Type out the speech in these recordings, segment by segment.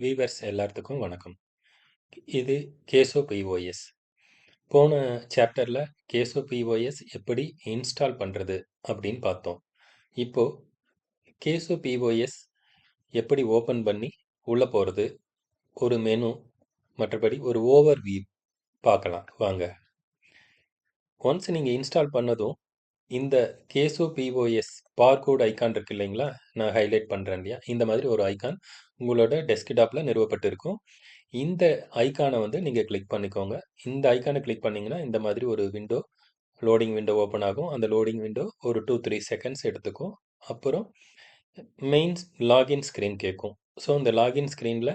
Viewers எல்லாத்துக்கும் வணக்கம். இது கேசோ பிஓஎஸ். போன சாப்டரில் கேசோ பிஓஎஸ் எப்படி இன்ஸ்டால் பண்ணுறது அப்படின்னு பார்த்தோம் இப்போது கேசோ பிஓஎஸ் எப்படி ஓப்பன் பண்ணி உள்ளே போகிறது ஒரு மெனு மற்றபடி ஒரு ஓவர் வியூ பார்க்கலாம் வாங்க. ஒன்ஸ் நீங்கள் இன்ஸ்டால் பண்ணதும் இந்த கேசோ பிஓஎஸ் பார்கோட் ஐக்கான் இருக்கு இல்லைங்களா? நான் ஹைலைட் பண்ணுறேன் இல்லையா? இந்த மாதிரி ஒரு ஐக்கான் உங்களோட டெஸ்க்டாப்பில் நிறுவப்பட்டிருக்கும். இந்த ஐக்கானை வந்து நீங்கள் கிளிக் பண்ணிக்கோங்க. இந்த ஐக்கானை கிளிக் பண்ணிங்கன்னா இந்த மாதிரி ஒரு விண்டோ லோடிங் விண்டோ ஓப்பன் ஆகும். அந்த லோடிங் விண்டோ ஒரு டூ த்ரீ செகண்ட்ஸ் எடுத்துக்கும். அப்புறம் மெயின்ஸ் லாகின் ஸ்க்ரீன் கேட்கும். ஸோ இந்த லாகின் ஸ்க்ரீனில்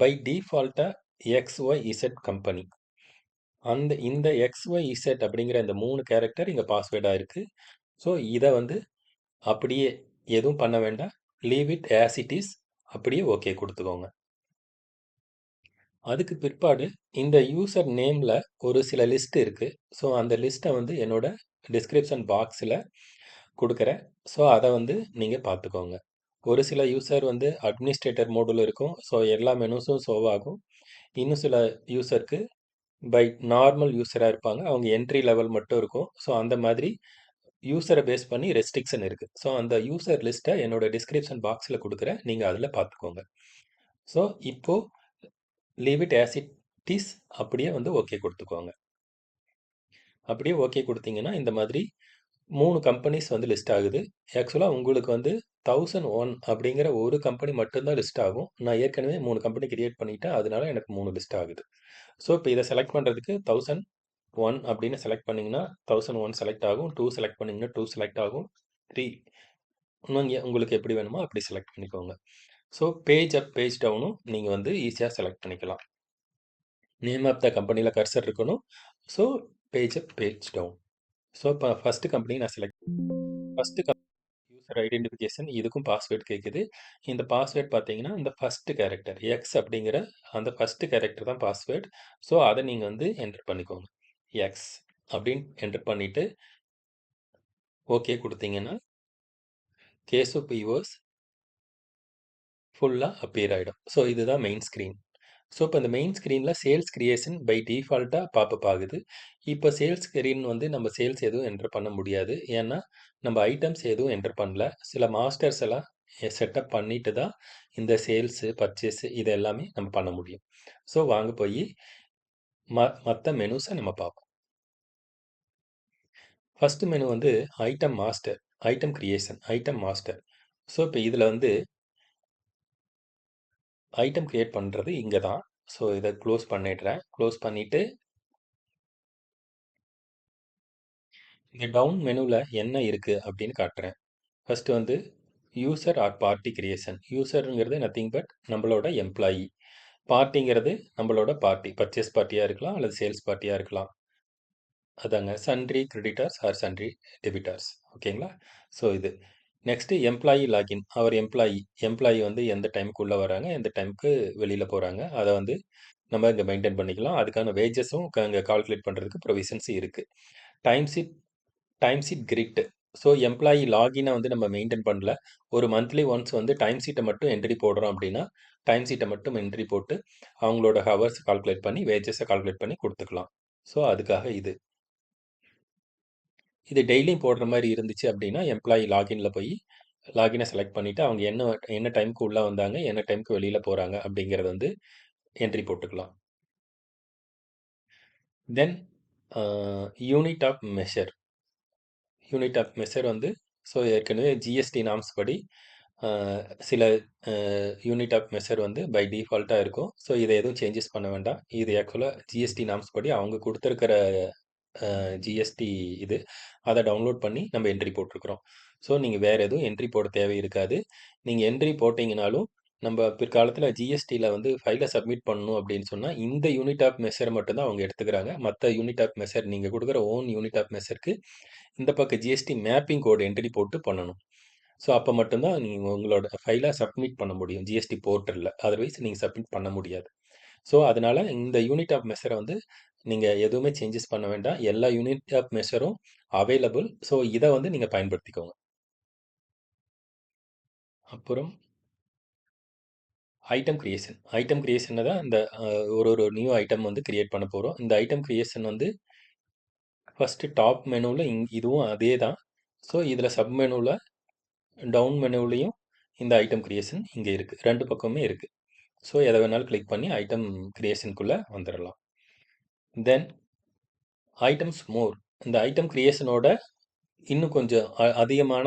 பை டிஃபால்ட்டாக எக்ஸ் ஒய் இசட் கம்பெனி அந்த இந்த எக்ஸ் ஒய் இசட் அப்படிங்கிற இந்த மூணு கேரக்டர் இங்கே பாஸ்வேர்டாக இருக்குது ஸோ இதை வந்து அப்படியே எதுவும் பண்ண வேண்டாம். Leave it as it is அப்படியே ஓகே கொடுத்துக்கோங்க. அதுக்கு பிற்பாடு இந்த யூசர் நேமில் ஒரு சில லிஸ்ட் இருக்குது ஸோ அந்த லிஸ்ட்டை வந்து என்னோட டிஸ்கிரிப்ஷன் பாக்ஸில் கொடுக்குறேன். ஸோ அதை வந்து நீங்கள் பார்த்துக்கோங்க. ஒரு சில யூசர் வந்து அட்மினிஸ்ட்ரேட்டர் மோடில் இருக்கும். ஸோ எல்லா மெனுஸும் ஷோவ் ஆகும். இன்னும் சில யூசருக்கு பை நார்மல் யூஸராக இருப்பாங்க. அவங்க என்ட்ரி லெவல் மட்டும் இருக்கும். ஸோ அந்த மாதிரி யூஸரை பேஸ் பண்ணி ரெஸ்ட்ரிக்ஷன் இருக்குது ஸோ அந்த யூசர் லிஸ்ட்டை என்னோட டிஸ்கிரிப்ஷன் பாக்ஸில் கொடுக்குறேன். நீங்கள் அதில் பார்த்துக்கோங்க. ஸோ இப்போது leave it as it is அப்படியே வந்து ஓகே கொடுத்துக்கோங்க. அப்படியே ஓகே கொடுத்தீங்கன்னா இந்த மாதிரி மூணு கம்பெனிஸ் வந்து லிஸ்ட் ஆகுது. ஆக்சுவலாக உங்களுக்கு வந்து தௌசண்ட் ஒன் அப்படிங்கிற ஒரு கம்பெனி மட்டும்தான் லிஸ்ட் ஆகும். நான் ஏற்கனவே மூணு கம்பெனி கிரியேட் பண்ணிட்டேன். அதனால எனக்கு மூணு லிஸ்ட் ஆகுது. ஸோ இப்போ இதை செலக்ட் பண்ணுறதுக்கு தௌசண்ட் ஒன் அப்படின்னு செலக்ட் பண்ணிங்கன்னா தௌசண்ட் ஒன் செலக்ட் ஆகும் டூ செலக்ட் பண்ணிங்கன்னா டூ செலக்ட் ஆகும் த்ரீ இன்னும் உங்களுக்கு எப்படி வேணுமோ அப்படி செலக்ட் பண்ணிக்கோங்க. ஸோ பேஜ் அப் பேஜ் டவுனும் நீங்கள் வந்து ஈஸியாக செலக்ட் பண்ணிக்கலாம். நேம் ஆஃப் த கம்பெனியில் கர்சர் இருக்கணும். So page up page down so இப்போ ஃபஸ்ட்டு கம்பெனி நான் select first company user identification இதுக்கும் பாஸ்வேர்டு கேட்குது இந்த பாஸ்வேர்ட் பார்த்தீங்கன்னா இந்த ஃபஸ்ட்டு கேரக்டர் எக்ஸ் அப்படிங்கிற அந்த ஃபஸ்ட்டு கேரக்டர் தான் பாஸ்வேர்டு ஸோ அதை நீங்கள் வந்து என்டர் பண்ணிக்கோங்க. எக்ஸ் அப்படின்னு என்டர் பண்ணிவிட்டு ஓகே கொடுத்தீங்கன்னா கேசு பிஓஸ் ஃபுல்லாக அப்பியர் ஆகிடும் ஸோ இதுதான் மெயின் ஸ்க்ரீன் ஸோ இப்போ இந்த மெயின் ஸ்க்ரீனில் சேல்ஸ் கிரியேஷன் பை டிஃபால்ட்டாக பாப்பப் ஆகுது. இப்போ சேல்ஸ் ஸ்க்ரீன் வந்து நம்ம சேல்ஸ் எதுவும் என்டர் பண்ண முடியாது. ஏன்னா நம்ம ஐட்டம்ஸ் எதுவும் என்டர் பண்ணல. சில மாஸ்டர்ஸ் எல்லாம் செட்டப் பண்ணிட்டு தான் இந்த சேல்ஸு பர்ச்சேஸு இது எல்லாமே நம்ம பண்ண முடியும். ஸோ வாங்க போய் ம மற்ற மெனுஸை நம்ம பார்ப்போம். ஃபஸ்ட்டு மெனு வந்து item master item creation item master so இப்போ இதில் வந்து ஐட்டம் கிரியேட் பண்ணுறது இங்கே தான். ஸோ இதை க்ளோஸ் பண்ணிடுறேன். க்ளோஸ் பண்ணிவிட்டு இங்கே டவுன் மெனுவில் என்ன இருக்குது அப்படின்னு காட்டுறேன். ஃபஸ்ட்டு வந்து யூசர் ஆர் பார்ட்டி கிரியேஷன் யூசருங்கிறது நத்திங் பட் நம்மளோட எம்ப்ளாயி பார்ட்டிங்கிறது நம்மளோட பார்ட்டி. பர்ச்சேஸ் பார்ட்டியாக இருக்கலாம் அல்லது சேல்ஸ் பார்ட்டியாக இருக்கலாம். அதாங்க. Sundry creditors or sundry debtors. ஓகேங்களா? ஸோ இது. Next employee login. அவர் எம்ப்ளாயி. எம்ப்ளாயி வந்து எந்த டைமுக்கு உள்ளே வராங்க எந்த டைமுக்கு வெளியில் போகிறாங்க அதை வந்து நம்ம இங்கே மெயின்டைன் பண்ணிக்கலாம். அதுக்கான வேஜஸும் இங்கே கால்குலேட் பண்ணுறதுக்கு ப்ரொவிஷன்ஸ் இருக்குது time sheet time sheet grid so employee லாகினை வந்து நம்ம மெயின்டைன் பண்ணல. ஒரு மந்த்லி ஒன்ஸ் வந்து டைம் சீட்டை மட்டும் என்ட்ரி போடுறோம் அப்படின்னா டைம் சீட்டை மட்டும் என்ட்ரி போட்டு அவங்களோட ஹவர்ஸ் கால்குலேட் பண்ணி வேஜஸை கால்குலேட் பண்ணி கொடுத்துக்கலாம். ஸோ அதுக்காக இது. இது டெய்லியும் போடுற மாதிரி இருந்துச்சு அப்படின்னா எம்ப்ளாயி லாகினில் போய் லாகினை செலக்ட் பண்ணிவிட்டு அவங்க என்ன என்ன டைமுக்கு உள்ளே வந்தாங்க என்ன டைமுக்கு வெளியில் போகிறாங்க அப்படிங்கிறத வந்து என்ட்ரி போட்டுக்கலாம். Then unit of measure unit of measure வந்து ஸோ ஏற்கனவே ஜிஎஸ்டி நாம்ஸ் படி சில யூனிட் ஆஃப் மெஷர் வந்து பை டிஃபால்ட்டாக இருக்கும். ஸோ இதை எதுவும் சேஞ்சஸ் பண்ண வேண்டாம். இது ஆக்சுவலாக ஜிஎஸ்டி நாம்ஸ் படி அவங்க கொடுத்துருக்கிற ஜிஎஸ்டி இது அதை டவுன்லோட் பண்ணி நம்ம என்ட்ரி போட்டிருக்கிறோம். ஸோ நீங்கள் வேறு எதுவும் என்ட்ரி போட தேவை இருக்காது. நீங்கள் என்ட்ரி போட்டிங்கனாலும் நம்ம பிற்காலத்தில் ஜிஎஸ்டியில் வந்து ஃபைலை சப்மிட் பண்ணணும் அப்படின்னு சொன்னால் இந்த யூனிட் ஆஃப் மெஷர் மட்டும்தான் அவங்க எடுத்துக்கிறாங்க. மற்ற யூனிட் ஆஃப் மெஷர் நீங்கள் கொடுக்குற ஓன் யூனிட் ஆஃப் மெஷருக்கு இந்த பக்கம் ஜிஎஸ்டி மேப்பிங் கோடு என்ட்ரி போட்டு பண்ணணும். ஸோ அப்போ மட்டும்தான் நீங்கள் உங்களோட ஃபைலை சப்மிட் பண்ண முடியும் ஜிஎஸ்டி போர்ட்டலில் அதர்வைஸ் நீங்கள் சப்மிட் பண்ண முடியாது. ஸோ அதனால் இந்த யூனிட் ஆஃப் மெஷரை வந்து நீங்கள் எதுவுமே சேஞ்சஸ் பண்ண வேண்டாம். எல்லா யூனிட் ஆஃப் மெஷரும் அவைலபிள் ஸோ இதை வந்து நீங்கள் பயன்படுத்திக்கோங்க. அப்புறம் ஐட்டம் கிரியேஷன் ஐட்டம் கிரியேஷனில் தான் இந்த ஒரு ஒரு நியூ ஐட்டம் வந்து கிரியேட் பண்ண போகிறோம் இந்த ஐட்டம் கிரியேஷன் வந்து ஃபஸ்ட்டு டாப் மெனுவில் இங் இதுவும் அதே தான். ஸோ இதில் சப் மெனுவில் டவுன் மெனுவிலையும் இந்த ஐட்டம் கிரியேஷன் இங்கே இருக்குது ரெண்டு பக்கமுமே இருக்குது ஸோ எதை வேணாலும் கிளிக் பண்ணி ஐட்டம் கிரியேஷனுக்குள்ளே வந்துடலாம் தென் ஐட்டம்ஸ் மோர் இந்த ஐட்டம் கிரியேஷனோட இன்னும் கொஞ்சம் அதிகமான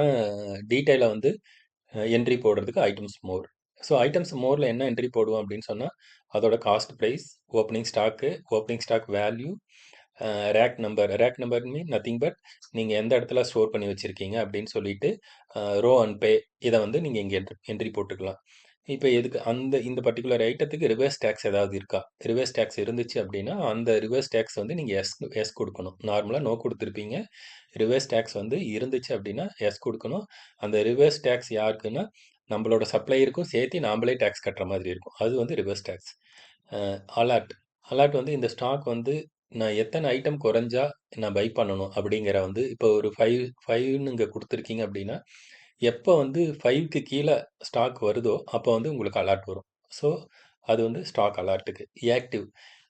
டீட்டெயிலை வந்து என்ட்ரி போடுறதுக்கு ஐட்டம்ஸ் மோர் ஸோ ஐட்டம்ஸ் மோரில் என்ன என்ட்ரி போடுவோம் அப்படின்னு சொன்னால் அதோட cost price opening stock opening stock value rack number rack number mean nothing but நீங்கள் எந்த இடத்துல ஸ்டோர் பண்ணி வச்சுருக்கீங்க அப்படின்னு சொல்லிட்டு ரோ அண்ட் பே இதை வந்து நீங்கள் இங்கே என்ட்ரி என்ட்ரி போட்டுக்கலாம். இப்போ எதுக்கு அந்த இந்த பர்டிகுலர் ஐட்டத்துக்கு ரிவர்ஸ் டேக்ஸ் ஏதாவது இருக்கா? ரிவர்ஸ் டேக்ஸ் இருந்துச்சு அப்படின்னா அந்த ரிவர்ஸ் டேக்ஸ் வந்து நீங்கள் எஸ் எஸ் கொடுக்கணும். நார்மலாக நோ கொடுத்துருப்பீங்க. ரிவர்ஸ் டேக்ஸ் வந்து இருந்துச்சு அப்படின்னா எஸ் கொடுக்கணும். அந்த ரிவர்ஸ் டேக்ஸ் யாருக்குன்னா நம்மளோட சப்ளையருக்கும் சேர்த்து நாம்ளே டேக்ஸ் கட்டுற மாதிரி இருக்கும். அது வந்து ரிவர்ஸ் டேக்ஸ் அலாட் அலாட் வந்து இந்த ஸ்டாக் வந்து நான் எத்தனை ஐட்டம் குறைஞ்சா நான் பை பண்ணணும் அப்படிங்கிற வந்து இப்போ ஒரு ஃபைவ் ஃபைவ்னு இங்கே கொடுத்துருக்கீங்க அப்படின்னா எப்போ வந்து ஃபைவ்க்கு கீழே ஸ்டாக் வருதோ அப்போ வந்து உங்களுக்கு அலாட் வரும். ஸோ அது வந்து ஸ்டாக் அலாட்டுக்கு ஆக்டிவ்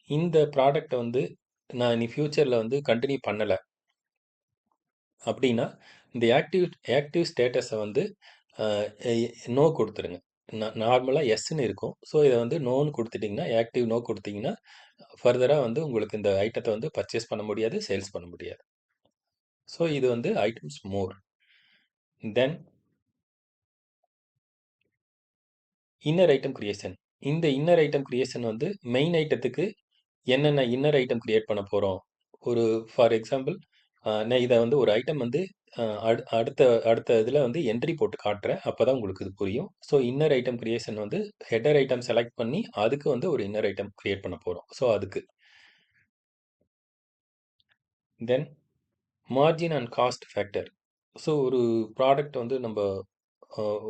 இந்த ப்ராடக்ட்டை வந்து நான் இனி ஃப்யூச்சரில் வந்து கண்டினியூ பண்ணலை. அப்படின்னா இந்த ஆக்டிவ் ஆக்டிவ் ஸ்டேட்டஸை வந்து நோ கொடுத்துருங்க. நார்மலாக எஸ்ன்னு இருக்கும். ஸோ இதை வந்து நோன்னு கொடுத்துட்டிங்கன்னா ஆக்டிவ் நோ கொடுத்தீங்கன்னா ஃபர்தராக வந்து உங்களுக்கு இந்த ஐட்டத்தை வந்து பர்ச்சேஸ் பண்ண முடியாது சேல்ஸ் பண்ண முடியாது. ஸோ இது வந்து items more. Then inner item creation. இந்த இன்னர் ஐட்டம் கிரியேஷன் வந்து மெயின் ஐட்டத்துக்கு என்னென்ன இன்னர் ஐட்டம் கிரியேட் பண்ண போகிறோம் ஒரு ஃபார் எக்ஸாம்பிள் நான் இதை வந்து ஒரு ஐட்டம் வந்து அடுத்த அடுத்த இதில் வந்து என்ட்ரி போட்டு காட்டுறேன். அப்போ தான் உங்களுக்கு இது புரியும். ஸோ இன்னர் ஐட்டம் கிரியேஷன் வந்து ஹெட்டர் ஐட்டம் செலக்ட் பண்ணி அதுக்கு வந்து ஒரு இன்னர் ஐட்டம் கிரியேட் பண்ண போகிறோம் ஸோ அதுக்கு. Then margin and cost factor so ஒரு ப்ராடக்ட் வந்து நம்ம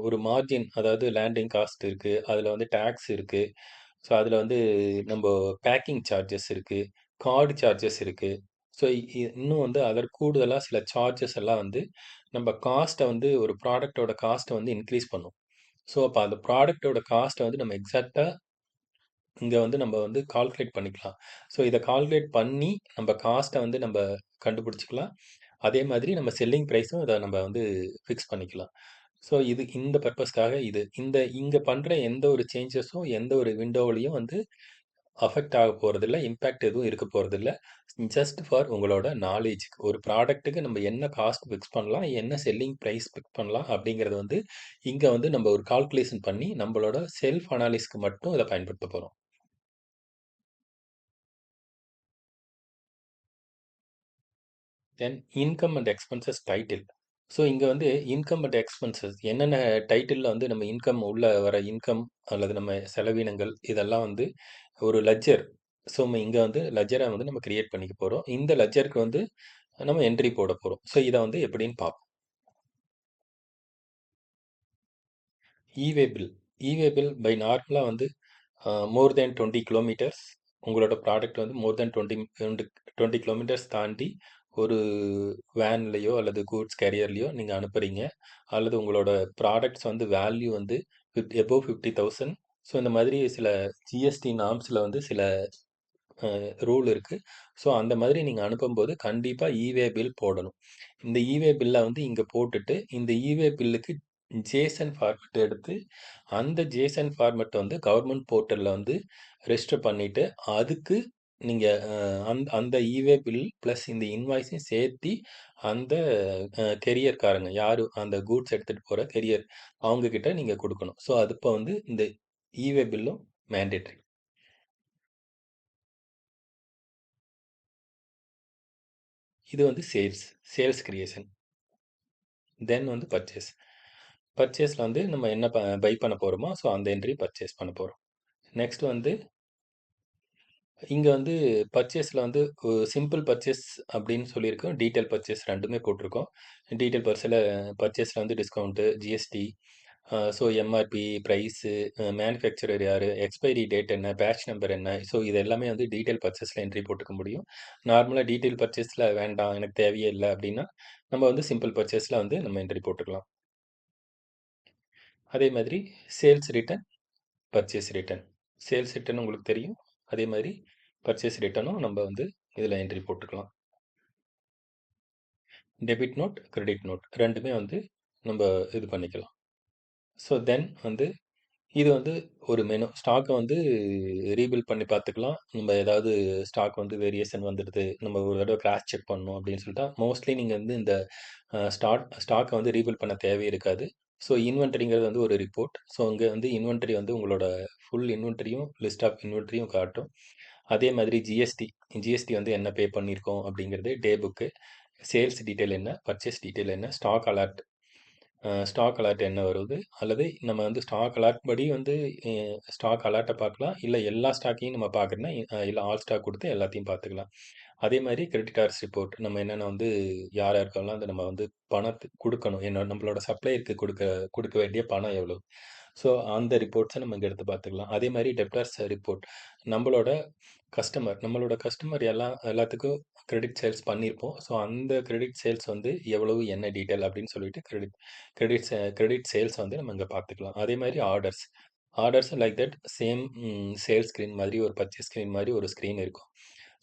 ஒரு மார்ஜின் அதாவது லேண்டிங் காஸ்ட் இருக்குது அதில் வந்து டேக்ஸ் இருக்குது ஸோ அதில் வந்து நம்ம பேக்கிங் சார்ஜஸ் இருக்குது கார்டு சார்ஜஸ் இருக்குது ஸோ இன்னும் வந்து அதற்கு கூடுதலாக சில சார்ஜஸ் எல்லாம் வந்து நம்ம காஸ்ட்டை வந்து ஒரு ப்ராடக்ட்டோட காஸ்ட்டை வந்து இன்க்ரீஸ் பண்ணும். ஸோ அப்போ அந்த ப்ராடக்ட்டோட காஸ்ட்டை வந்து நம்ம எக்ஸாக்டாக இங்கே வந்து நம்ம வந்து கால்குலேட் பண்ணிக்கலாம். ஸோ இதை கால்குலேட் பண்ணி நம்ம காஸ்ட்டை வந்து நம்ம கண்டுபிடிச்சிக்கலாம். அதே மாதிரி நம்ம செல்லிங் ப்ரைஸும் இதை நம்ம வந்து ஃபிக்ஸ் பண்ணிக்கலாம். ஸோ இது இந்த பர்பஸ்க்காக இது. இந்த இங்கே பண்ணுற எந்த ஒரு சேஞ்சஸும் எந்த ஒரு விண்டோவிலையும் வந்து அஃபெக்ட் ஆக போகிறதில்ல இம்பேக்ட் எதுவும் இருக்க போகிறதில்ல ஜஸ்ட் ஃபார் உங்களோட நாலேஜுக்கு ஒரு ப்ராடக்ட்டுக்கு நம்ம என்ன காஸ்ட் ஃபிக்ஸ் பண்ணலாம் என்ன செல்லிங் ப்ரைஸ் ஃபிக்ஸ் பண்ணலாம் அப்படிங்கிறது வந்து இங்கே வந்து நம்ம ஒரு கால்குலேஷன் பண்ணி நம்மளோட செல்ஃப் அனாலிஸ்க்கு மட்டும் இதை பயன்படுத்த போகிறோம் then income and expenses title so இங்கே வந்து இன்கம் அண்ட் எக்ஸ்பென்சஸ் என்னென்ன டைட்டிலில் வந்து நம்ம இன்கம் உள்ள வர இன்கம் அல்லது நம்ம செலவினங்கள் இதெல்லாம் வந்து ஒரு லெஜர் ஸோ நம்ம இங்கே வந்து லெஜரை வந்து நம்ம கிரியேட் பண்ணிக்க போகிறோம் இந்த லெஜருக்கு வந்து நம்ம என்ட்ரி போட போகிறோம் ஸோ இதை வந்து எப்படின்னு பார்ப்போம் இவே பில் இவே பில் பை நார்மலாக வந்து மோர் தேன் டுவெண்ட்டி கிலோமீட்டர்ஸ் உங்களோட ப்ராடக்ட் வந்து more than twenty twenty kilometers தாண்டி ஒரு வேன்லேயோ அல்லது கூட்ஸ் கேரியர்லேயோ நீங்கள் அனுப்புகிறீங்க அல்லது உங்களோட ப்ராடக்ட்ஸ் வந்து வேல்யூ வந்து fifty above fifty thousand so இந்த மாதிரி சில ஜிஎஸ்டி நாம்ஸில் வந்து சில ரூல் இருக்குது ஸோ அந்த மாதிரி நீங்கள் அனுப்பும்போது கண்டிப்பாக இவே பில் போடணும். இந்த இவே பில்லை வந்து இங்கே போட்டுட்டு இந்த இவே பில்லுக்கு ஜேசன் ஃபார்மெட் எடுத்து அந்த ஜேசன் ஃபார்மெட் வந்து கவர்மெண்ட் போர்ட்டலில் வந்து ரெஜிஸ்டர் பண்ணிவிட்டு அதுக்கு நீங்கள் அந் அந்த இவே பில் ப்ளஸ் இந்த இன்வாய்ஸையும் சேர்த்தி அந்த கெரியர்காரங்க யார் அந்த கூட்ஸ் எடுத்துகிட்டு போகிற கெரியர் அவங்கக்கிட்ட நீங்கள் கொடுக்கணும். ஸோ அது இப்போ வந்து இந்த இவே பில்லும் மேண்டேட்ரி இது வந்து சேல்ஸ் சேல்ஸ் கிரியேஷன் தென் வந்து பர்ச்சேஸ் பர்ச்சேஸில் வந்து நம்ம என்ன ப பை பண்ண போகிறோமோ ஸோ அந்த என்ட்ரி பர்ச்சேஸ் பண்ண போகிறோம் நெக்ஸ்ட் வந்து இங்கே வந்து பர்ச்சேஸில் வந்து சிம்பிள் பர்ச்சேஸ் அப்படின்னு சொல்லியிருக்கோம். டீட்டெயில் பர்ச்சேஸ் ரெண்டுமே போட்டிருக்கோம். டீட்டெயில் பர்ஸில் பர்ச்சேஸில் வந்து discount GST so MRP price manufacturer யார் எக்ஸ்பைரி டேட் என்ன பேட்ச் நம்பர் என்ன ஸோ இது எல்லாமே வந்து டீட்டெயில் பர்ச்சேஸில் என்ட்ரி போட்டுக்க முடியும். நார்மலாக டீட்டெயில் பர்ச்சேஸில் வேண்டாம் எனக்கு தேவையே இல்லை அப்படின்னா நம்ம வந்து சிம்பிள் பர்ச்சேஸில் வந்து நம்ம என்ட்ரி போட்டுக்கலாம். அதே மாதிரி sales return purchase return sales return உங்களுக்கு தெரியும். அதே மாதிரி பர்ச்சேஸ் ரிட்டர்னும் நம்ம வந்து இதில் என்ட்ரி போட்டுக்கலாம். டெபிட் நோட் கிரெடிட் நோட் ரெண்டுமே வந்து நம்ம இது பண்ணிக்கலாம். ஸோ தென் வந்து இது வந்து ஒரு மெனு ஸ்டாக்கை வந்து ரீபில்ட் பண்ணி பார்த்துக்கலாம். நம்ம ஏதாவது ஸ்டாக் வந்து வேரியேஷன் வந்துடுது. நம்ம ஒரு தடவை கிராஸ் செக் பண்ணணும் அப்படின்னு சொல்லிட்டா மோஸ்ட்லி நீங்கள் வந்து இந்த ஸ்டாக் ஸ்டாக்கை வந்து ரீபில்ட் பண்ண தேவையே இருக்காது. ஸோ இன்வென்டரிங்கிறது வந்து ஒரு ரிப்போர்ட் ஸோ இங்கே வந்து இன்வென்டரி வந்து உங்களோட ஃபுல் இன்வென்டரியும் லிஸ்ட் ஆஃப் இன்வென்டரியும் காட்டும். அதே மாதிரி ஜிஎஸ்டி ஜிஎஸ்டி வந்து என்ன பே பண்ணியிருக்கோம் அப்படிங்கிறது டே புக்கு சேல்ஸ் டீட்டெயில் என்ன பர்ச்சேஸ் டீட்டெயில் என்ன ஸ்டாக் அலர்ட் ஸ்டாக் அலர்ட் என்ன வருது? அல்லது நம்ம வந்து ஸ்டாக் அலர்ட் படி வந்து ஸ்டாக் அலர்ட்டை பார்க்கலாம். இல்லை எல்லா ஸ்டாக்கையும் நம்ம பார்க்குறோன்னா இல்லை ஆல் ஸ்டாக் கொடுத்து எல்லாத்தையும் பார்த்துக்கலாம். அதே மாதிரி கிரெடிட்டார்ஸ் ரிப்போர்ட் நம்ம என்னென்ன வந்து யார் யாருக்கெல்லாம் அதை நம்ம வந்து பணத்தை கொடுக்கணும்? என்ன நம்மளோட சப்ளையருக்கு கொடுக்க கொடுக்க வேண்டிய பணம் எவ்வளோ ஸோ அந்த ரிப்போர்ட்ஸை நம்ம இங்கே எடுத்து பார்த்துக்கலாம். அதே மாதிரி டெப்டார்ஸ் ரிப்போர்ட் நம்மளோட கஸ்டமர் நம்மளோட கஸ்டமர் எல்லாம் எல்லாத்துக்கும் கிரெடிட் சேல்ஸ் பண்ணியிருப்போம். ஸோ அந்த கிரெடிட் சேல்ஸ் வந்து எவ்வளவு என்ன டீட்டெயில் அப்படின்னு சொல்லிட்டு கிரெடிட் கிரெடிட் கிரெடிட் சேல்ஸ் வந்து நம்ம இங்கே பார்த்துக்கலாம். அதே மாதிரி orders orders like that same sales screen மாதிரி ஒரு பர்ச்சேஸ் ஸ்க்ரீன் மாதிரி ஒரு ஸ்க்ரீன் இருக்கும்.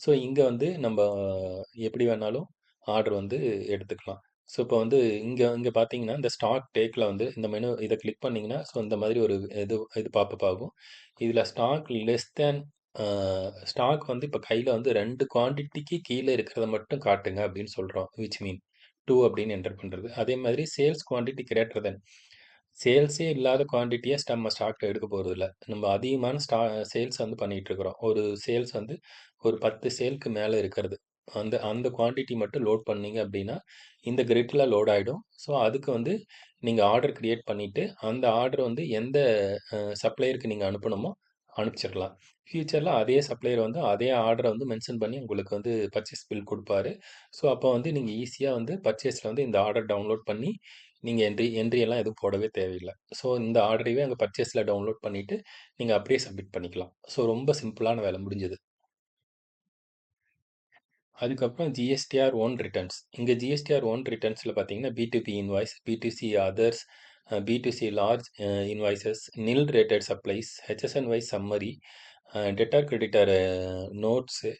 ஸோ இங்கே வந்து நம்ம எப்படி வேணாலும் ஆர்டர் வந்து எடுத்துக்கலாம். ஸோ இப்போ வந்து இங்கே இங்கே பார்த்தீங்கன்னா இந்த ஸ்டாக் டேக்கில் வந்து இந்த மெனு இதை கிளிக் பண்ணிங்கன்னா ஸோ இந்த மாதிரி ஒரு இது இது பாப்பப் ஆகும். இதில் ஸ்டாக் லெஸ் தேன் ஸ்டாக் வந்து இப்போ கையில் வந்து ரெண்டு குவான்டிட்டிக்கு கீழே இருக்கிறத மட்டும் காட்டுங்க அப்படின்னு சொல்கிறோம் விச் மீன் டூ அப்படின்னு என்டர் பண்ணுறது அதே மாதிரி சேல்ஸ் குவான்டிட்டி கிரேட்டர் தென் சேல்ஸே இல்லாத குவான்டிட்டியை நம்ம ஸ்டாக்ல எடுக்க போகிறது இல்லை. நம்ம அதிகமான ஸ்டா சேல்ஸ் வந்து பண்ணிகிட்டு இருக்கிறோம். ஒரு சேல்ஸ் வந்து ஒரு பத்து சேல்க்கு மேலே இருக்கிறது. அந்த அந்த குவான்டிட்டி மட்டும் லோட் பண்ணீங்க அப்படின்னா இந்த கிரிட்டில் லோட் ஆகிடும் ஸோ அதுக்கு வந்து நீங்கள் ஆர்டர் க்ரியேட் பண்ணிவிட்டு அந்த ஆர்டர் வந்து எந்த சப்ளையருக்கு நீங்கள் அனுப்பணுமோ அனுப்பிச்சிடலாம். ஃப்யூச்சரில் அதே சப்ளையர் வந்து அதே ஆர்டரை வந்து மென்ஷன் பண்ணி உங்களுக்கு வந்து பர்ச்சேஸ் பில் கொடுப்பாரு. ஸோ அப்போ வந்து நீங்கள் ஈஸியாக வந்து பர்ச்சேஸில் வந்து இந்த ஆர்டர் டவுன்லோட் பண்ணி நீங்கள் என்ட்ரி என்ட்ரி எல்லாம் எதுவும் போடவே தேவையில்லை. ஸோ இந்த ஆர்டரையே அங்கே பர்ச்சேஸில் டவுன்லோட் பண்ணிவிட்டு நீங்கள் அப்படியே சப்மிட் பண்ணிக்கலாம். ஸோ ரொம்ப சிம்பிளான வேலை முடிஞ்சது. அதுக்கப்புறம் ஜிஎஸ்டிஆர் ஒன் ரிட்டர்ன்ஸ். இங்கே ஜிஎஸ்டிஆர் ஒன் ரிட்டர்ன்ஸில் பார்த்தீங்கன்னா PDB invoice B2C others B2C large invoices nil rated supplies HSNY summary debtor creditor notes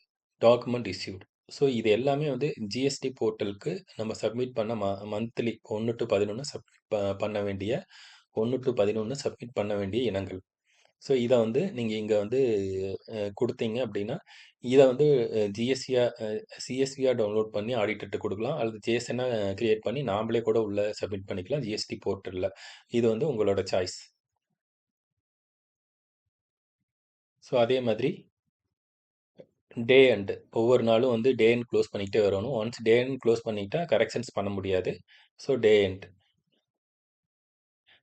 document issued so இது எல்லாமே வந்து ஜிஎஸ்டி போர்ட்டலுக்கு நம்ம சப்மிட் பண்ண ம மந்த்லி ஒன்று டு பதினொன்று சப்மிட் ப பண்ண வேண்டிய ஒன்று டு பதினொன்று சப்மிட் பண்ண வேண்டிய இனங்கள். ஸோ இதை வந்து நீங்கள் இங்கே வந்து கொடுத்தீங்க அப்படின்னா இதை வந்து ஜிஎஸ்சியாக சிஎஸ்வியாக டவுன்லோட் பண்ணி ஆடிட்டர்கிட்ட கொடுக்கலாம். அல்லது ஜிஎஸ்என்னாக க்ரியேட் பண்ணி நாமளே கூட உள்ளே சப்மிட் பண்ணிக்கலாம். ஜிஎஸ்டி போர்ட்டலில். இது வந்து உங்களோட சாய்ஸ். ஸோ அதே மாதிரி டே அண்ட் ஒவ்வொரு நாளும் வந்து டே அண்ட் க்ளோஸ் பண்ணிக்கிட்டே வரணும். ஒன்ஸ் டே அண்ட் க்ளோஸ் பண்ணிட்டா கரெக்ஷன்ஸ் பண்ண முடியாது. So day end.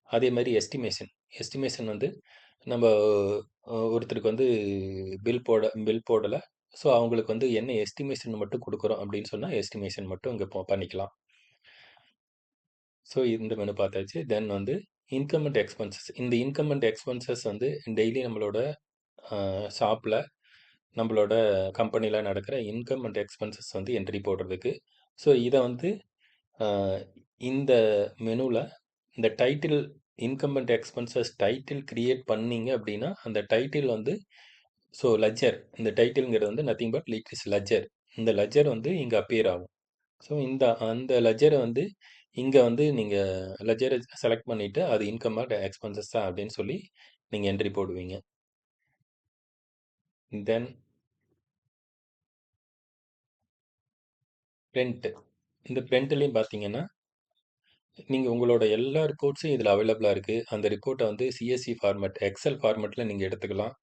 அதே மாதிரி எஸ்டிமேஷன். எஸ்டிமேஷன் வந்து நம்ம ஒருத்தருக்கு வந்து பில் போட பில் போடலை. ஸோ அவங்களுக்கு வந்து என்ன எஸ்டிமேஷன் மட்டும் கொடுக்குறோம் அப்படின்னு சொன்னால் எஸ்டிமேஷன் மட்டும் இங்கே பண்ணிக்கலாம். ஸோ இந்த மெனு பார்த்தாச்சு. தென் வந்து இன்கம் அண்ட் எக்ஸ்பென்சஸ் இந்த இன்கம் அண்ட் எக்ஸ்பென்சஸ் வந்து டெய்லி நம்மளோட ஷாப்பில் நம்மளோட கம்பெனியில் நடக்கிற இன்கம் அண்ட் எக்ஸ்பென்சஸ் வந்து என்ட்ரி போடுறதுக்கு. ஸோ இதை வந்து இந்த மெனுவில் இந்த title income and expenses title create பண்ணீங்க அப்படின்னா அந்த டைட்டில் வந்து ஸோ லஜர் இந்த டைட்டில்ங்கிறது வந்து nothing but it is ledger இந்த லஜர் வந்து இங்கே அப்பியர் ஆகும். ஸோ இந்த அந்த லஜரை வந்து இங்கே வந்து நீங்கள் லஜரை செலக்ட் பண்ணிவிட்டு அது இன்கம் அண்ட் எக்ஸ்பென்சஸ் தான் அப்படின்னு சொல்லி நீங்கள் என்ட்ரி போடுவீங்க. தென் பிரிண்ட் இந்த பிரிண்ட்லேயும் பார்த்தீங்கன்னா நீங்கள் உங்களோட எல்லா ரிப்போர்ட்ஸும் இதில் அவைலபிளாக இருக்குது அந்த ரிப்போர்ட்டை வந்து சிஎஸ்சி ஃபார்மேட் எக்ஸல் ஃபார்மெட்டில் நீங்கள் எடுத்துக்கலாம்.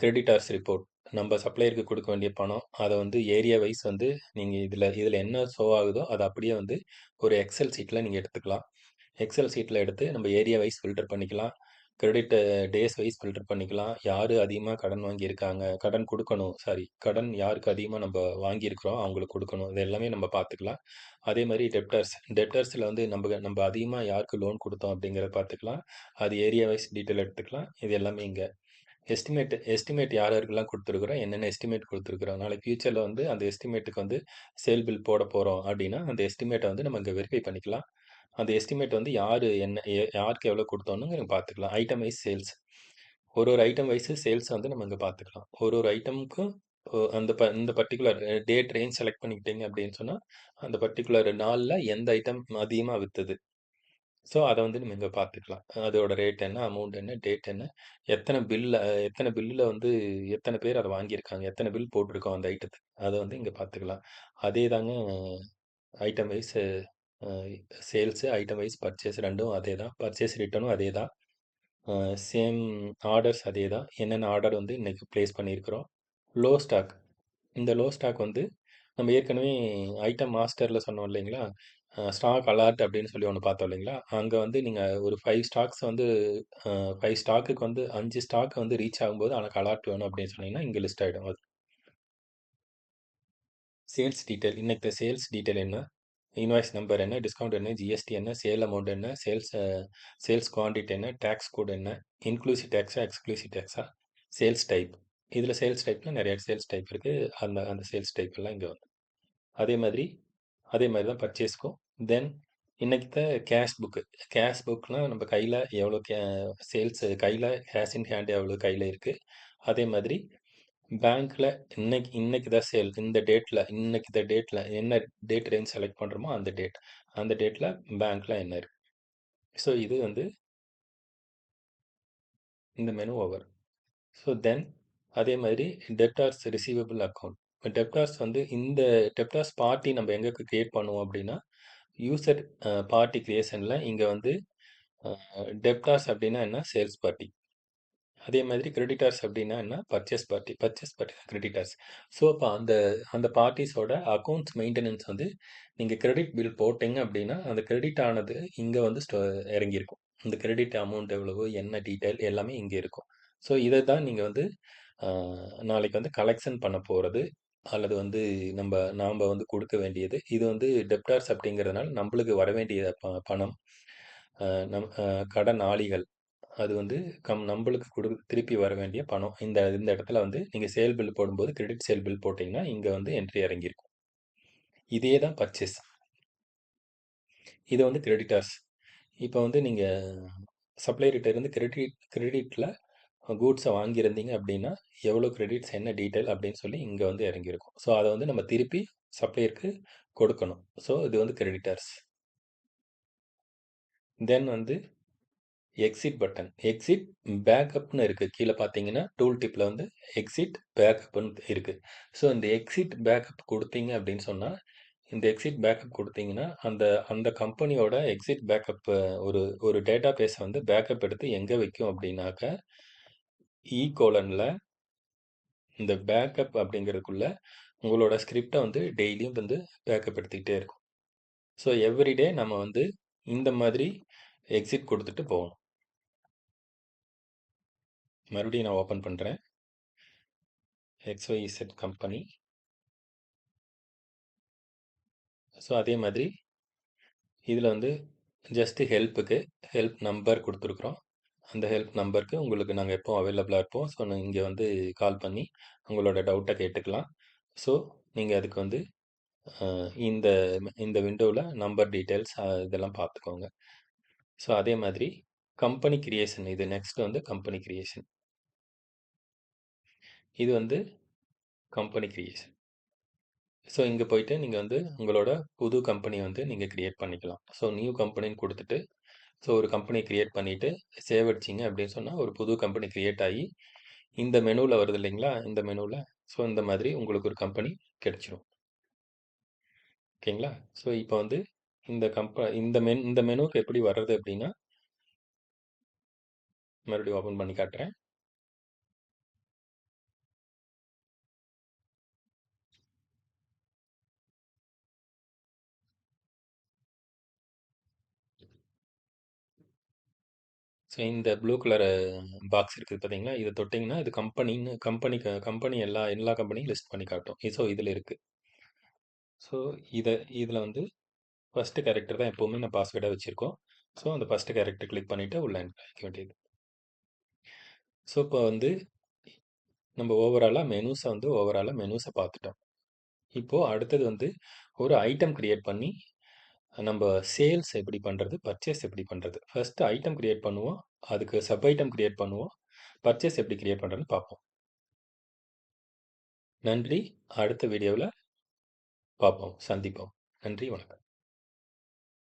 கிரெடிட்டார்ஸ் ரிப்போர்ட் நம்ம சப்ளையருக்கு கொடுக்க வேண்டிய பணம் அதை வந்து ஏரியா வைஸ் வந்து நீங்கள் இதில் இதில் என்ன ஷோ ஆகுதோ அதை அப்படியே வந்து ஒரு எக்ஸல் சீட்டில் நீங்கள் எடுத்துக்கலாம். எக்ஸல் சீட்டில் எடுத்து நம்ம ஏரியா வைஸ் ஃபில்டர் பண்ணிக்கலாம். கிரெடிட் டேஸ் வைஸ் ஃபில்டர் பண்ணிக்கலாம். யார் அதிகமாக கடன் வாங்கியிருக்காங்க? கடன் கொடுக்கணும். சாரி கடன் யாருக்கு அதிகமாக நம்ம வாங்கியிருக்கிறோம்? அவங்களுக்கு கொடுக்கணும். இது எல்லாமே நம்ம பார்த்துக்கலாம். அதே மாதிரி டெப்டர்ஸ் டெப்டர்ஸில் வந்து நம்ம நம்ம அதிகமாக யாருக்கு லோன் கொடுத்தோம் அப்படிங்கிறத பார்த்துக்கலாம். அது ஏரியா வைஸ் டீட்டெயில் எடுத்துக்கலாம். இது எல்லாமே இங்கே. எஸ்டிமேட் எஸ்டிமேட் யார் யாருக்கெல்லாம் கொடுத்துருக்குறோம்? என்னென்ன எஸ்டிமேட் கொடுத்துருக்குறோம்? நாளை ஃபியூச்சரில் வந்து அந்த எஸ்டிமேட்டுக்கு வந்து சேல் பில் போட போகிறோம் அப்படின்னா அந்த எஸ்டிமேட்டை வந்து நம்ம இங்கே வெரிஃபை பண்ணிக்கலாம். அந்த எஸ்டிமேட் வந்து யார் என்ன யாருக்கு எவ்வளோ கொடுத்தோன்னு பார்த்துக்கலாம் ஐட்டம் வைஸ் சேல்ஸ் ஒரு ஒரு ஐட்டம் வைஸு சேல்ஸை வந்து நம்ம இங்கே பார்த்துக்கலாம் ஒரு ஒரு ஐட்டமுக்கும் அந்த ப இந்த பர்டிகுலர் டேட் ரேஞ்ச் செலக்ட் பண்ணிக்கிட்டீங்க அப்படின்னு சொன்னால் அந்த பர்டிகுலர் நாளில் எந்த ஐட்டம் அதிகமாக விற்றுது ஸோ அதை வந்து நம்ம இங்கே பார்த்துக்கலாம் அதோட ரேட் என்ன அமௌண்ட் என்ன டேட் என்ன எத்தனை பில்லில் எத்தனை பில்லில் வந்து எத்தனை பேர் அதை வாங்கியிருக்காங்க எத்தனை பில் போட்டிருக்கோம் அந்த ஐட்டத்துக்கு அதை வந்து இங்கே பார்த்துக்கலாம் அதே தாங்க item wise sales item wise purchase ரெண்டும் அதே தான் பர்ச்சேஸ் ரிட்டர்னும் அதே தான் சேம் ஆர்டர்ஸ் அதே தான் என்னென்ன ஆர்டர் வந்து இன்றைக்கி ப்ளேஸ் பண்ணியிருக்கிறோம் லோ ஸ்டாக் இந்த லோ ஸ்டாக் வந்து நம்ம ஏற்கனவே ஐட்டம் மாஸ்டரில் சொன்னோம் இல்லைங்களா ஸ்டாக் அலர்ட் அப்படின்னு சொல்லி ஒன்று பார்த்தோம் இல்லைங்களா அங்கே வந்து நீங்கள் ஒரு ஃபைவ் ஸ்டாக்ஸ் வந்து ஃபைவ் ஸ்டாக்குக்கு வந்து அஞ்சு ஸ்டாக் வந்து ரீச் ஆகும்போது எனக்கு அலர்ட் வேணும் அப்படின்னு சொன்னீங்கன்னா இங்கே லிஸ்ட் ஆகிடும் அது. சேல்ஸ் டீட்டெயில் இன்னைக்கு சேல்ஸ் டீட்டெயில் என்ன? இன்வாய்ஸ் நம்பர் என்ன டிஸ்கவுண்ட் என்ன ஜிஎஸ்டி என்ன சேல் அமௌண்ட் என்ன சேல்ஸ் சேல்ஸ் குவான்டிட்டி என்ன டேக்ஸ் கோட் என்ன இன்க்ளூசிவ் டேக்ஸா எக்ஸ்க்ளூசிவ் டேக்ஸா சேல்ஸ் டைப் இதில் சேல்ஸ் டைப்பில் நிறைய சேல்ஸ் டைப் இருக்குது அந்த அந்த சேல்ஸ் டைப் எல்லாம் இங்கே வந்து. அதே மாதிரி அதே மாதிரி தான் பர்ச்சேஸ்க்கும் தென் இன்னைக்கு தான் கேஷ் புக்கு கேஷ் புக்னால் நம்ம கையில் எவ்வளோ கே சேல்ஸ் கையில் கேஷ் இன் ஹேண்ட் எவ்வளோ கையில் இருக்குது அதே மாதிரி பேங்க்கில் இன்னைக்கு இன்னைக்கு தான் சேல் இந்த டேட்டில் இன்னைக்கு இந்த டேட்டில் என்ன டேட் ரேஞ்ச் செலக்ட் பண்ணுறோமோ அந்த டேட் அந்த டேட்டில் பேங்க்கில் என்ன இருக்குது ஸோ இது வந்து இந்த மெனு ஓவர் ஸோ தென் அதே மாதிரி டெப்டார்ஸ் ரிசீவபிள் அக்கௌண்ட் இப்போ டெப்டார்ஸ் வந்து இந்த டெப்டார்ஸ் பார்ட்டி நம்ம எங்கே கிரியேட் பண்ணுவோம் அப்படின்னா யூசர் பார்ட்டி கிரியேஷனில் இங்கே வந்து டெப்டார்ஸ் அப்படின்னா என்ன? சேல்ஸ் பார்ட்டி அதே மாதிரி கிரெடிட்டார்ஸ் அப்படின்னா என்ன? Purchase party purchase party creditors. So அப்போ அந்த அந்த பார்ட்டிஸோட அக்கௌண்ட்ஸ் மெயின்டெனன்ஸ் வந்து நீங்கள் கிரெடிட் பில் போட்டிங்க அப்படின்னா அந்த கிரெடிட் ஆனது இங்கே வந்து ஸ்டோ இறங்கியிருக்கும். இந்த கிரெடிட் அமௌண்ட் எவ்வளவோ என்ன டீட்டெயில் எல்லாமே இங்கே இருக்கும். ஸோ இதை தான் நீங்கள் வந்து நாளைக்கு வந்து கலெக்ஷன் பண்ண போகிறது அல்லது வந்து நம்ம நாம் வந்து கொடுக்க வேண்டியது. இது வந்து டெப்டார்ஸ் அப்படிங்கிறதுனால நம்மளுக்கு வர வேண்டிய ப பணம் நம் கடன் ஆளிகள் அது வந்து கம் நம்மளுக்கு கொடு திருப்பி வர வேண்டிய பணம். இந்த இந்த இடத்துல வந்து நீங்கள் சேல் பில் போடும்போது கிரெடிட் சேல் பில் போட்டிங்கன்னா இங்கே வந்து என்ட்ரி இறங்கியிருக்கும். இதே தான் பர்ச்சேஸ். இது வந்து கிரெடிட்டர்ஸ். இப்போ வந்து நீங்கள் சப்ளையர்கிட்ட இருந்து கிரெடிட் கிரெடிட்டில் கூட்ஸை வாங்கியிருந்தீங்க அப்படின்னா எவ்வளோ கிரெடிட்ஸ் என்ன டீட்டெயில் அப்படின்னு சொல்லி இங்கே வந்து இறங்கியிருக்கும். ஸோ அதை வந்து நம்ம திருப்பி சப்ளையருக்கு கொடுக்கணும். ஸோ இது வந்து கிரெடிட்டர்ஸ். தென் வந்து எக்ஸிட் பட்டன் எக்ஸிட் பேக்கப்னு இருக்குது கீழே பார்த்தீங்கன்னா டூல் டிப்பில் வந்து எக்ஸிட் பேக்கப்னு இருக்குது ஸோ இந்த எக்ஸிட் பேக்கப் கொடுத்தீங்க அப்படின்னு சொன்னால் இந்த எக்ஸிட் பேக்கப் கொடுத்தீங்கன்னா அந்த அந்த கம்பெனியோட எக்ஸிட் பேக்கப் ஒரு ஒரு டேட்டா பேஸை வந்து பேக்கப் எடுத்து எங்கே வைக்கும் அப்படின்னாக்க இ கோலனில் இந்த பேக்கப் அப்படிங்கிறதுக்குள்ள உங்களோட ஸ்கிரிப்டை வந்து டெய்லியும் வந்து பேக்கப் எடுத்துக்கிட்டே இருக்கும். ஸோ எவ்ரிடே நம்ம வந்து இந்த மாதிரி எக்ஸிட் கொடுத்துட்டு போகணும். மறுபடியும் நான் ஓப்பன் பண்ணுறேன் எக்ஸ்ஒய் செட் கம்பெனி ஸோ அதே மாதிரி இதில் வந்து ஜஸ்ட்டு ஹெல்ப்புக்கு ஹெல்ப் நம்பர் கொடுத்துருக்குறோம். அந்த ஹெல்ப் நம்பருக்கு உங்களுக்கு நாங்கள் எப்போ அவைலபிளாக இருப்போம். ஸோ இங்கே வந்து கால் பண்ணி உங்களோட டவுட்டை கேட்டுக்கலாம். ஸோ நீங்கள் அதுக்கு வந்து இந்த இந்த விண்டோவில் நம்பர் டீட்டெயில்ஸ் இதெல்லாம் பார்த்துக்கோங்க. ஸோ அதே மாதிரி கம்பெனி கிரியேஷன் இது நெக்ஸ்ட் வந்து கம்பெனி கிரியேஷன் இது வந்து கம்பெனி கிரியேஷன் ஸோ இங்கே போயிட்டு நீங்கள் வந்து உங்களோட புது கம்பெனி வந்து நீங்கள் க்ரியேட் பண்ணிக்கலாம். ஸோ நியூ கம்பெனின்னு கொடுத்துட்டு ஸோ ஒரு கம்பெனி க்ரியேட் பண்ணிவிட்டு சேவ் அடிச்சிங்க அப்படின்னு சொன்னால் ஒரு புது கம்பெனி க்ரியேட் ஆகி இந்த மெனுவில் வருது இல்லைங்களா? இந்த மெனுவில் ஸோ இந்த மாதிரி உங்களுக்கு ஒரு கம்பெனி கிடைச்சிரும். ஓகேங்களா? ஸோ இப்போ வந்து இந்த கம்ப இந்த மென் இந்த மெனுக்கு எப்படி வர்றது அப்படின்னா மறுபடியும் ஓப்பன் பண்ணி காட்டுறேன். இந்த ப்ளூ கலர் பாக்ஸ் இருக்குது பார்த்தீங்களா? இதை தொட்டிங்கன்னா இது கம்பெனின்னு கம்பெனி கம்பெனி எல்லா எல்லா கம்பெனியும் லிஸ்ட் பண்ணி காட்டும். ஸோ இதில் இருக்குது ஸோ இதை இதில் வந்து ஃபஸ்ட்டு கேரக்டர் தான் எப்போவுமே நான் பாஸ்வேர்டாக வச்சுருக்கோம். ஸோ அந்த ஃபஸ்ட்டு கேரக்டர் கிளிக் பண்ணிவிட்டு உள்ள என்ட்ரு ஆகிக்க வேண்டியது. ஸோ இப்போ வந்து நம்ம ஓவராலாக மெனூஸை வந்து ஓவராலாக மெனூஸை பார்த்துட்டோம். இப்போது அடுத்தது வந்து ஒரு ஐட்டம் க்ரியேட் பண்ணி நம்ம சேல்ஸ் எப்படி பண்ணுறது? பர்ச்சேஸ் எப்படி பண்ணுறது? ஃபர்ஸ்ட்டு ஐட்டம் க்ரியேட் பண்ணுவோம். அதுக்கு சப் ஐட்டம் கிரியேட் பண்ணுவோம். பர்ச்சேஸ் எப்படி க்ரியேட் பண்ணுறதுன்னு பார்ப்போம். நன்றி. அடுத்த வீடியோவில் பார்ப்போம். சந்திப்போம். நன்றி. வணக்கம்.